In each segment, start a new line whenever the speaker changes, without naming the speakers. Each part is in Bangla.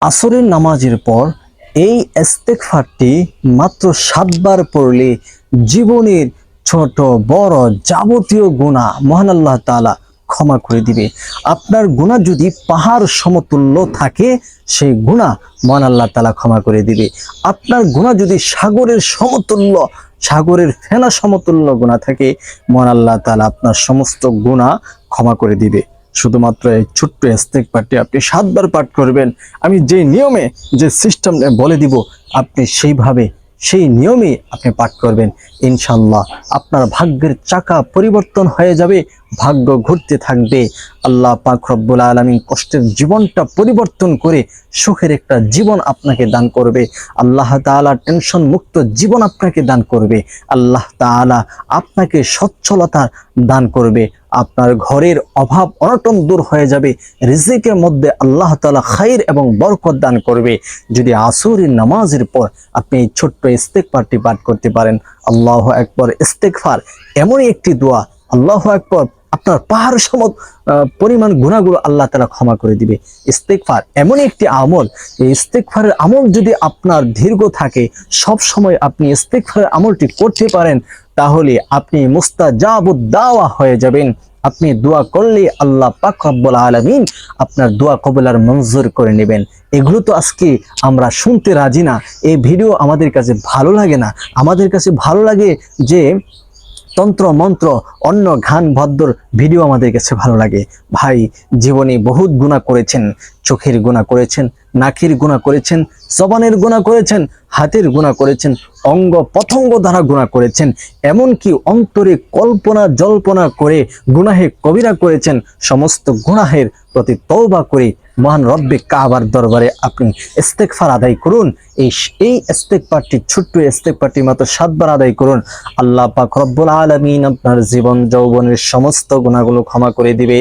আসরের নামাজের পর এই ইস্তেগফারটি মাত্র সাতবার পড়লে জীবনের ছোট বড় যাবতীয় গুণা মহান আল্লাহ তাআলা ক্ষমা করে দিবে। আপনার গুণা যদি পাহাড় সমতুল্য থাকে, সেই গুণা মহান আল্লাহ তাআলা ক্ষমা করে দিবে। আপনার গুণা যদি সাগরের সমতুল্য, সাগরের ফেনা সমতুল্য গুণা থাকে, মহান আল্লাহ তাআলা আপনার সমস্ত গুণা ক্ষমা করে দিবে। শুধুমাত্র এই ছোট্ট ইস্তেগফারটি আপনি সাতবার পাঠ করবেন, আমি যে নিয়মে, যে সিস্টেম বলে দিব, আপনি সেইভাবে, সেই নিয়মে আপনি পাঠ করবেন। ইনশাল্লাহ আপনার ভাগ্যের চাকা পরিবর্তন হয়ে যাবে ভাগ্য ঘুরতে থাকবে। আল্লাহ পাক রব্বুল আলমিন কষ্টের জীবনটা পরিবর্তন করে সুখের একটা জীবন আপনাকে দান করবে। আল্লাহ তাআলা টেনশন মুক্ত জীবন আপনাকে দান করবে। আল্লাহ তাআলা আপনাকে সচ্ছলতা দান করবে। আপনার ঘরের অভাব অনটন দূর হয়ে যাবে। রিজিকের মধ্যে আল্লাহ তাআলা খাইর এবং বরকত দান করবে। যদি আসরের নামাজের পর আপনি এই ছোট্ট ইস্তেগফারটি পাঠ করতে পারেন, আল্লাহ একবার ইস্তেগফার এমনই একটি দোয়া, আল্লাহ একবার আপনার পাহাড় সম পরিমাণ গুণাগুলো আল্লাহ তালা ক্ষমা করে দিবে। ইস্তেকফার এমনই একটি আমল, এই ইস্তেকফারের আমল যদি আপনার দীর্ঘ থাকে, সব সময় আপনি ইস্তেকফারের আমলটি করতে পারেন, তাহলে আপনি মুস্তাজাবুদ্দাওয়া হয়ে যাবেন। আপনি দোয়া করলে আল্লাহ পাক রব্বুল আলামিন আপনার দোয়া কবলার মঞ্জুর করে নেবেন। এগুলো তো আজকে আমরা শুনতে রাজি না। এই ভিডিও আমাদের কাছে ভালো লাগে না। আমাদের কাছে ভালো লাগে যে তন্ত্র, মন্ত্র অন্য ঘান ভদ্র ভিডিও আমাদের কাছে ভালো লাগে। ভাই, জীবনে বহুত গুণা করেছেন, চোখের গুণা করেছেন, নাকের গুণা করেছেন, জবানের গুণা করেছেন, হাতের গুণা করেছেন, অঙ্গ পতঙ্গ দ্বারা গুণা করেছেন, এমনকি অন্তরে কল্পনা জল্পনা করে গুনাহে কবিরা করেছেন, সমস্ত গুনাহের প্রতি তওবা করে মহান রব্বে কাবার দরবারে আপনি ইস্তেকফার আদায় করুন। এই এই ইস্তেকফারটি ছোট্ট ইস্তেকফারটি মাত্র সাতবার আদায় করুন। আল্লাহ পাক রব্বুল আলামিন আপনার জীবন যৌবনের সমস্ত গুণাগুলো ক্ষমা করে দিবে।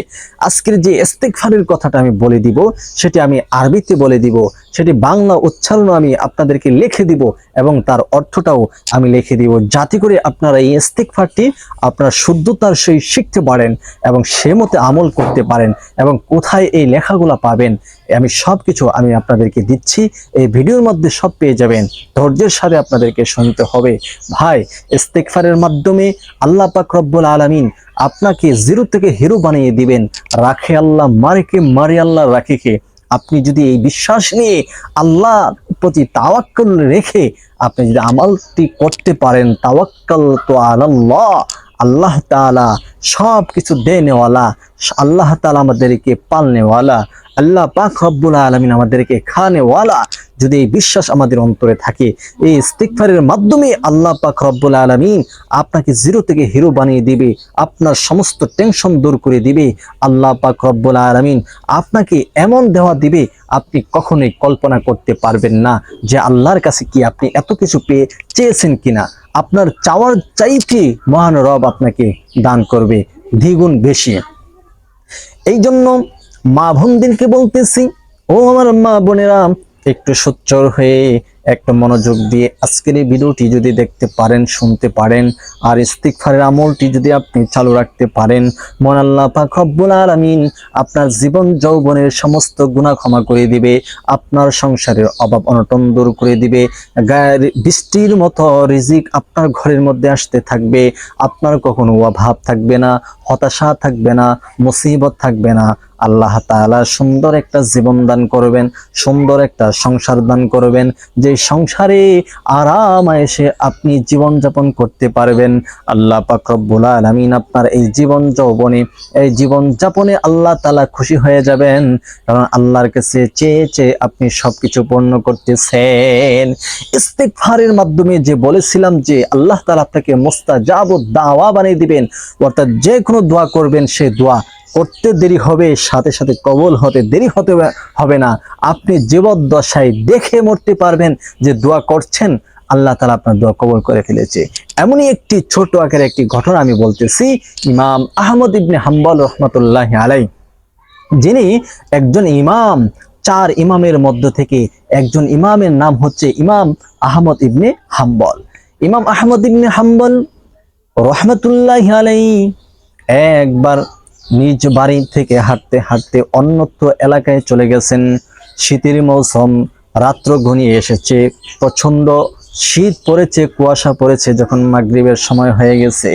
আজকের যে ইস্তেকফারের কথাটা আমি বলে দিব, সেটি আমি আরবিতে বলে দিব। সেটি বাংলা উচ্চারণ আমি আপনাদেরকে লিখে দিব এবং তার অর্থটাও আমি লিখে দিব। যাতে করে আপনারা এই ইস্তেকফারটি আপনার শুদ্ধতার সহিত শিখতে পারেন এবং সে মতে আমল করতে পারেন এবং কোথায় এই লেখাগুলো পাবেন আমি সব কিছু আমি আপনাদেরকে দিচ্ছি। এই ভিডিওর মধ্যে সব পেয়ে যাবেন। ধৈর্যের সাথে আপনাদেরকে শুনতে হবে। ভাই ইস্তেকফারের মাধ্যমে আল্লাহ পাক রব্বুল আলামিন আপনাকে জিরো থেকে হিরো বানিয়ে দিবেন। রাখে আল্লাহ মারেকে মারে আল্লাহ রাখেকে আপনি যদি এই বিশ্বাস নিয়ে আল্লাহ প্রতি তাওয়াক্কাল রেখে আপনি যদি আমলটি করতে পারেন, তাওয়াক্কাল তো আল্লাহ আল্লাহ তাআলা সব কিছু আল্লাহ তাআলা আমাদেরকে পালনেওয়ালা। আল্লাহ পাক রব্বুল আলমিন আমাদেরকে খানেওয়ালা, যদি এই বিশ্বাস আমাদের অন্তরে থাকে, এই ইস্তিকফারের মাধ্যমে আল্লাহ পাক রব্বুল আলমিন আপনাকে জিরো থেকে হিরো বানিয়ে দিবে, আপনার সমস্ত টেনশন দূর করে দিবে। আল্লাহ পাক রব্বুল আলমিন আপনাকে এমন দেওয়া দিবে, আপনি কখনোই কল্পনা করতে পারবেন না যে আল্লাহর কাছে কি আপনি এত কিছু পেয়ে চেয়েছেন কিনা। আপনার চাওয়ার চাইতে মহান রব আপনাকে দান করবে, দ্বিগুণ বেশি। এই জন্য মা বোনদেরকে বলতেছি, ও আমার মা বোনেরা, একটু সচ্চর হয়ে একটা মনোযোগ দিয়ে আজকের এই ভিডিওটি যদি দেখতে পারেন, শুনতে পারেন, আর ইস্তিকফারের আমলটি যদি আপনি চালু রাখতে পারেন, মন আল্লাহ পাক রব্বুল আলামিন আপনার জীবন যৌবনের সমস্ত গুনাহ ক্ষমা করে দিবে, আপনার সংসারের অভাব অনটন দূর করে দিবে, গায়ের বৃষ্টির মতো রিজিক আপনার ঘরের মধ্যে আসতে থাকবে, আপনার কখনো অভাব থাকবে না, হতাশা থাকবে না, মুসিবত থাকবে না আল্লাহ তাআলা সুন্দর একটা জীবন দান করবেন, সুন্দর একটা সংসার দান করবেন। যে সংসারে আরাম এসে আপনি জীবন যাপন করতে পারবেন। আল্লাহ পাক রব্বুল আলামিন আপনার এই জীবন যৌবনে, এই জীবন যাপনে আল্লাহ তাআলা খুশি হয়ে যাবেন। কারণ আল্লাহর কাছে চেয়ে চেয়ে আপনি সবকিছু পূর্ণ করতেছেন। ইস্তেগফারের মাধ্যমে যে বলেছিলাম যে আল্লাহ তাআলা আপনাকে মুস্তাজাবুদ দাওয়া বানিয়ে দিবেন, অর্থাৎ যে কোনো দোয়া করবেন, সে দোয়া করতে দেরি হবে, সাথে সাথে কবল হতে দেরি হতে হবে না। আপনি জীবদ্দশায় দেখে মরতে পারবেন যে দোয়া করছেন, আল্লাহ তালা আপনার দোয়া কবল করে ফেলেছে। এমনই একটি ছোট আকারের একটি ঘটনা আমি বলতেছি, ইমাম আহমদ ইবনে হাম্বল রহমতুল্লাহ আলাই যিনি একজন ইমাম, চার ইমামের মধ্য থেকে একজন ইমামের নাম হচ্ছে ইমাম আহমদ ইবনে হাম্বল। ইমাম আহমদ ইবনে হাম্বল রহমতুল্লাহ আলাই একবার নিজ বাড়ি থেকে হাঁটতে হাঁটতে অন্যত্র এলাকায় চলে গেছেন। শীতের মৌসুম, রাত্র ঘনিয়ে এসেছে। প্রচণ্ড শীত পড়েছে, কুয়াশা পড়েছে যখন মাগরিবের সময় হয়ে গেছে।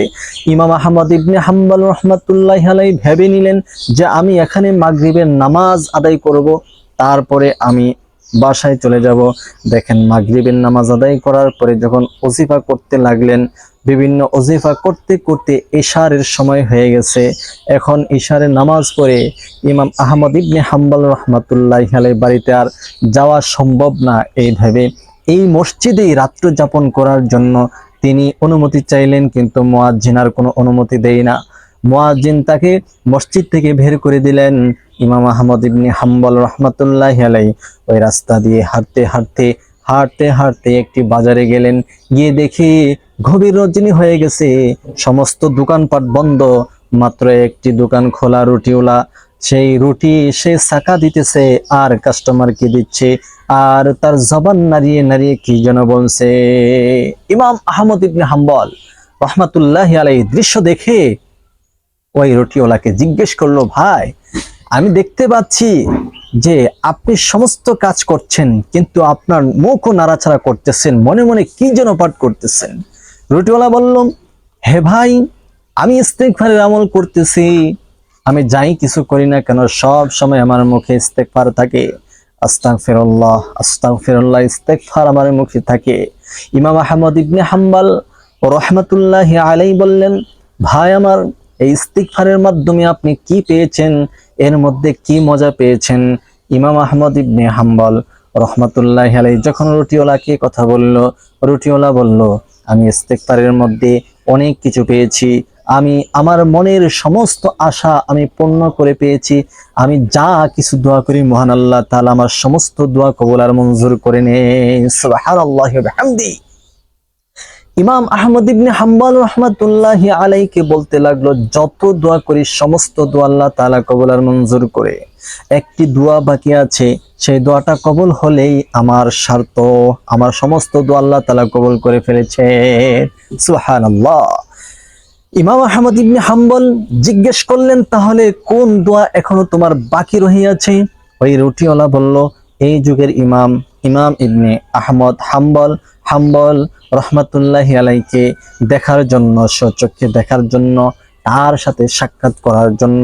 ইমাম আহমদ ইবনে হাম্বাল রহমাতুল্লাহ আলাই ভেবে নিলেন যে আমি এখানে মাগরিবের নামাজ আদায় করব, তারপরে আমি বাসায় চলে যাব। দেখেন, মাগরিবের নামাজ আদায় করার পরে যখন ওজিফা করতে লাগলেন বিভিন্ন ওজিফা করতে করতে ইশারের সময় হয়ে গেছে। এখন ইশারের নামাজ পড়ে ইমাম আহমদ ইবনে হাম্বাল রহমাতুল্লাহ বাড়িতে আর যাওয়া সম্ভব না এই ভেবে। এই মসজিদেই রাত্র যাপন করার জন্য তিনি অনুমতি চাইলেন, কিন্তু মোয়াজ্জিনার কোনো অনুমতি দেয় না। মোয়াজ্জিন তাকে মসজিদ থেকে বের করে দিলেন ইমাম আহমদ ইবনে হাম্বল রহমাতুল্লাহ আলাই ওই রাস্তা দিয়ে হাঁটতে হাঁটতে হাঁটতে হাঁটতে একটি বাজারে গেলেন। গিয়ে দেখি গভীর রজনী হয়ে গেছে। সমস্ত দোকানপাট বন্ধ। মাত্র একটি দোকান খোলা রুটিওলা সেই রুটি সে সাকা দিতেছে, আর কাস্টমারকে দিচ্ছে, আর তার জবান নাড়িয়ে নাড়িয়ে কি যেন বলছে। ইমাম আহমদ ইবনে হাম্বল রহমাতুল্লাহ আলাই দৃশ্য দেখে ওই রুটিওয়ালাকে জিজ্ঞেস করল, ভাই, আমি দেখতে পাচ্ছি যে আপনি সমস্ত কাজ করছেন, কিন্তু আপনার মুখও নাড়াচাড়া করতেছেন, মনে মনে কি যেন পাঠ করতেছেন? রুটিওয়ালা বলল হে ভাই, আমি ইস্তেকফারের আমল করতেছি। আমি যাই কিছু করি না কেন, সব সময় আমার মুখে ইস্তেকফার থাকে। আস্তাক ফেরল্লাহ আস্তাক ফেরল্লাহ ইস্তেকফার আমার মুখে থাকে। ইমাম আহমদ ইবনে হাম্বাল রহমতুল্লাহ আলাই বললেন, ভাই আমার, এই ইস্তিকফারের মাধ্যমে আপনি কি পেয়েছেন? এর মধ্যে কি মজা পেয়েছেন? ইমাম আহমদ ইবনে হাম্বল রহমতুল্লাহ আলাই যখন রুটিওয়ালাকে কথা বলল, রুটিওয়ালা বলল আমি ইস্তেকফারের মধ্যে অনেক কিছু পেয়েছি। আমি, আমার মনের সমস্ত আশা আমি পূর্ণ করে পেয়েছি। আমি যা কিছু দোয়া করি, মহান আল্লাহ তাআলা আমার সমস্ত দোয়া কবুল আর মঞ্জুর করে বিহামদি ইমাম আহমদ ইবনে হাম্বল রহমাতুল্লাহ আলাইকে বলতে লাগল, যত দোয়া করি, সমস্ত দোয়া আল্লাহ তাআলা কবুল আর মঞ্জুর করে। একটি দোয়া বাকি আছে, সেই দোয়াটা কবল হলেই আমার স্বার্থ, আমার সমস্ত দোয়া আল্লাহ তাআলা কবুল করে ফেলেছে। সুবহানাল্লাহ। ইমাম আহমদ ইবনে হাম্বল জিজ্ঞেস করলেন, তাহলে কোন দোয়া এখনও তোমার বাকি রহিয়াছে? ওই রুটিওয়ালা বলল, এই যুগের ইমাম ইমাম ইবনে আহমদ হাম্বল হাম্বল রহমাতুল্লাহ আলাইকে দেখার জন্য, স্বচক্ষে দেখার জন্য, তার সাথে সাক্ষাৎ করার জন্য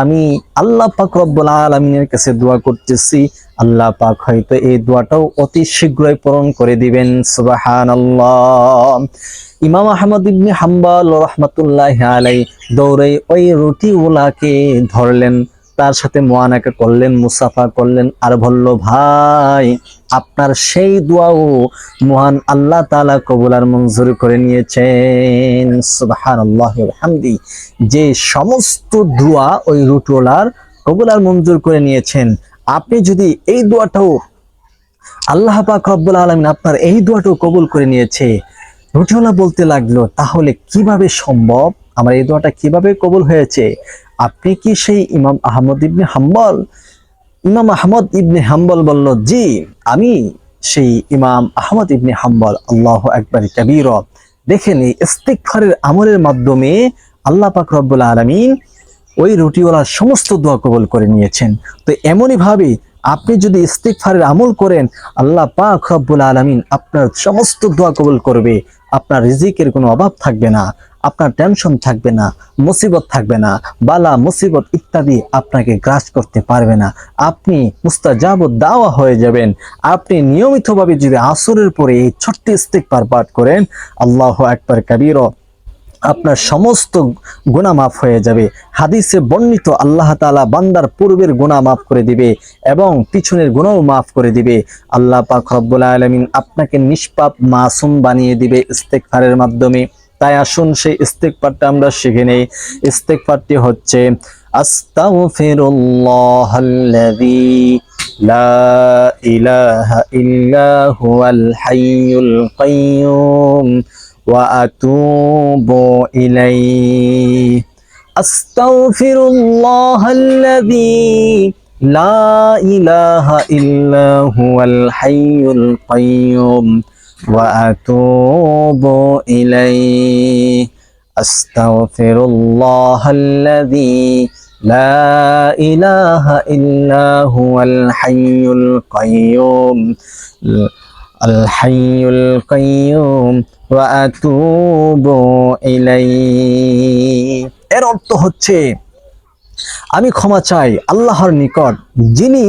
আমি আল্লাহ পাক রব্বুল আলমিনের কাছে দোয়া করতেছি। আল্লাহ পাক হয়তো এই দোয়াটাও অতি শীঘ্রই পূরণ করে দিবেন। সুবাহান ইমাম আহমদ ইবনে হাম্বাল রহমাতুল্লাহ আলাই দৌড়ে ওই রুটি ওলাকে ধরলেন। তার সাথে মোয়ানাকা করলেন, মুসাফা করলেন, আর বলল, ভাই, আপনার সেই দোয়াও মহান আল্লাহ তাআলা কবুল আর মঞ্জুর করে নিয়েছেন। সুবহানাল্লাহ হামদি যে সমস্ত দোয়া ওই রুটোলার কবুল আর মঞ্জুর করে নিয়েছেন, আপনি যদি এই দোয়াটাও আল্লাহ পাক রব্বুল আলামিন আপনার এই দোয়াটাও কবুল করে নিয়েছে রুটিওয়ালা বলতে লাগল, তাহলে কীভাবে সম্ভব? আমার এই দোয়াটা কীভাবে কবুল হয়েছে? আপনি কি সেই ইমাম আহমদ ইবনে হাম্বল? ইমাম আহমদ ইবনে হাম্বল বলল, জি, আমি সেই ইমাম আহমদ ইবনে হাম্বল, আল্লাহ একবার কাবীর। দেখেন এই ইস্তিগফারের আমলের মাধ্যমে আল্লাহ পাক রব্বুল আলামিন ওই রুটিওয়ালার সমস্ত দোয়া কবুল করে নিয়েছেন। তো এমনই ভাবে আপনি যদি ইস্তিগফারের আমল করেন, আল্লাহ পাক রব্বুল আলামিন আপনার সমস্ত দোয়া কবুল করবে। আপনার রিজিকের কোনো অভাব থাকবে না। আপনার টেনশন থাকবে না, মুসিবত থাকবে না, বালা, মুসিবত ইত্যাদি আপনাকে গ্রাস করতে পারবে না। আপনি মুস্তাজাব দাওয়া হয়ে যাবেন। আপনি নিয়মিতভাবে যদি আসরের পরে এই ছোট্ট ইস্তিগফার পাঠ করেন, আল্লাহ একবার কাবীর আপনার সমস্ত গুনাহ মাফ হয়ে যাবে। হাদিসে বর্ণিত আল্লাহ তাআলা বান্দার পূর্বের গুণা মাফ করে দিবে এবং পিছনের গুণাও মাফ করে দিবে। আল্লাহ পাক রব্বুল আলামিন আপনাকে নিষ্পাপ মাসুম বানিয়ে দিবে ইস্তেগফারের মাধ্যমে। তাই আসুন সেই ইস্তেকফারটা আমরা শিখে নেই। ইস্তেকফারটি হচ্ছে, আস্তাগফিরুল্লাহাল্লাযী লা ইলাহা ইল্লা হুয়াল হাইয়ুল কাইয়ুম ওয়া আতুবু ইলাইহি। লা ইলাহা ইল্লা হুয়াল وأتوب إليه أستغفر الله الذي لا إله إلا هو الحي القيوم الحي القيوم وأتوب إليه এর অর্থ হচ্ছে আমি ক্ষমা চাই আল্লাহর নিকট যিনি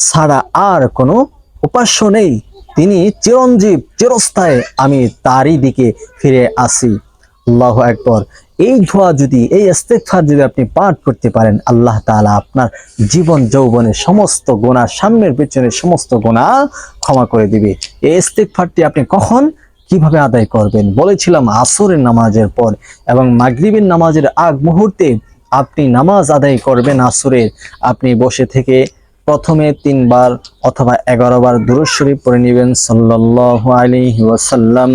ছাড়া আর কোনো উপাস্য নেই তিনি চিরঞ্জীব, চিরস্থায়ী, আমি তারই দিকে ফিরে আসি। আল্লাহ একবার এই ধোয়া যদি, এই ইস্তেগফার যদি আপনি পাঠ করতে পারেন, আল্লাহ তাআলা আপনার জীবন যৌবনের সমস্ত গোনা সামনের পেছনের সমস্ত গোনা ক্ষমা করে দিবে। এই ইস্তেগফারটি আপনি কখন, কীভাবে আদায় করবেন? বলেছিলাম আসরের নামাজের পর এবং মাগরিবের নামাজের আগ মুহূর্তে আপনি নামাজ আদায় করবেন আসরের। আপনি বসে থেকে প্রথমে তিনবার অথবা এগারো বার দুরুদ শরীফ পড়ে নেবেন সাল্লাল্লাহু আলাইহি ওয়াসাল্লাম,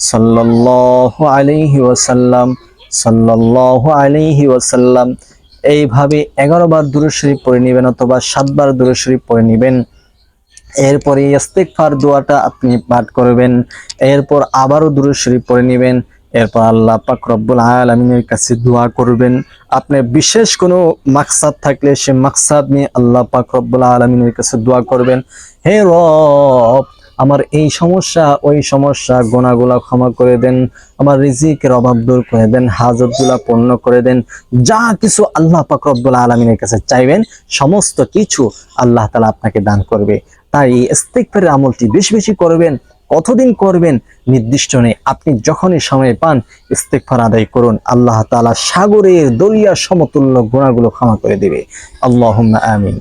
সাল্লাল্লাহু আলাইহি ওয়াসাল্লাম, সাল্লাল্লাহু আলাইহি ওয়াসাল্লাম। এইভাবে এগারো বার দুরুদ শরীফ পড়ে নেবেন অথবা সাতবার দুরুদ শরীফ পড়ে নেবেন। এরপরে ইস্তেগফার দোয়াটা আপনি পাঠ করবেন। এরপর আবারও দুরূদ শরীফ পড়ে নেবেন। এরপর আল্লাহ পাক রব্বুল আলামিনের কাছে দোয়া করবেন। আপনি বিশেষ কোনো মাকসাদ থাকলে সে মাকসাদ নিয়ে আল্লাহ পাক রব্বুল আলামিনের কাছে দোয়া করবেন। হে রব, আমার এই সমস্যা, ওই সমস্যা, গোনাগুলা ক্ষমা করে দেন। আমার রিজিকের অভাব দূর করে দেন, হাজতগুলা পূর্ণ করে দেন। যা কিছু আল্লাহ পাক রব্বুল আলামিনের কাছে চাইবেন, সমস্ত কিছু আল্লাহ তালা আপনাকে দান করবে। তাই এই আমলটি বেশি বেশি করবেন। কতদিন করবেন নির্দিষ্ট নেই। আপনি যখনই সময় পান ইস্তেকফার আদায় করুন। আল্লাহ তালা সাগরের দলিয়া সমতুল্য গুণাগুলো ক্ষমা করে দেবে। আল্লাহ আমিন।